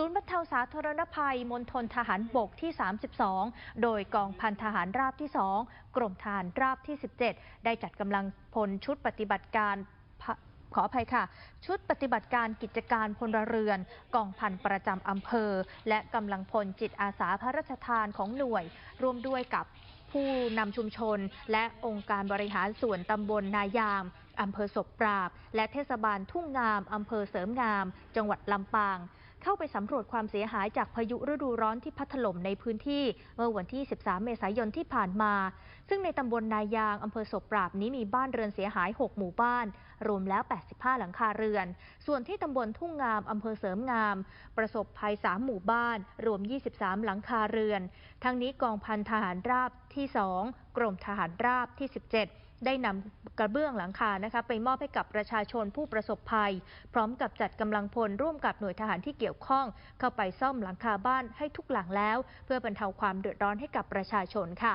ศูนย์บรรเทาสาธารณภัยมณฑลทหารบกที่ 32 โดยกองพันทหารราบที่ 2 กรมทหารราบที่ 17 ได้จัดกำลังพลชุดปฏิบัติการขออภัยค่ะ ชุดปฏิบัติการกิจการพลเรือน กองพันประจำอำเภอ และกำลังพลจิตอาสาพระราชทานของหน่วย ร่วมด้วยกับผู้นำชุมชน และองค์การบริหารส่วนตำบลนายามอำเภอศพปราบ และเทศบาลทุ่งงามอำเภอเสริมงาม จังหวัดลำปาง เข้าไปสำรวจความเสียหายจากพายุฤดูร้อนที่พัดถล่มในพื้นที่ เมื่อวันที่ 13 เมษายนที่ผ่านมา ซึ่งในตำบลนายางอำเภอศพปราบนี้มีบ้านเรือนเสียหาย 6 หมู่บ้านรวมแล้ว 85 หลังคาเรือน ส่วนที่ตำบลทุ่งงามอำเภอเสริมงาม ประสบภัย 3 หมู่บ้าน รวม 23 หลังคาเรือน ทั้งนี้กองพันทหารราบที่ 2 กรมทหารราบที่ 17ได้นำกระเบื้องหลังคานะคะไปมอบให้กับประชาชนผู้ประสบภัย พร้อมกับจัดกำลังพลร่วมกับหน่วยทหารที่เกี่ยวข้อง เข้าไปซ่อมหลังคาบ้านให้ทุกหลังแล้ว เพื่อบรรเทาความเดือดร้อนให้กับประชาชนค่ะ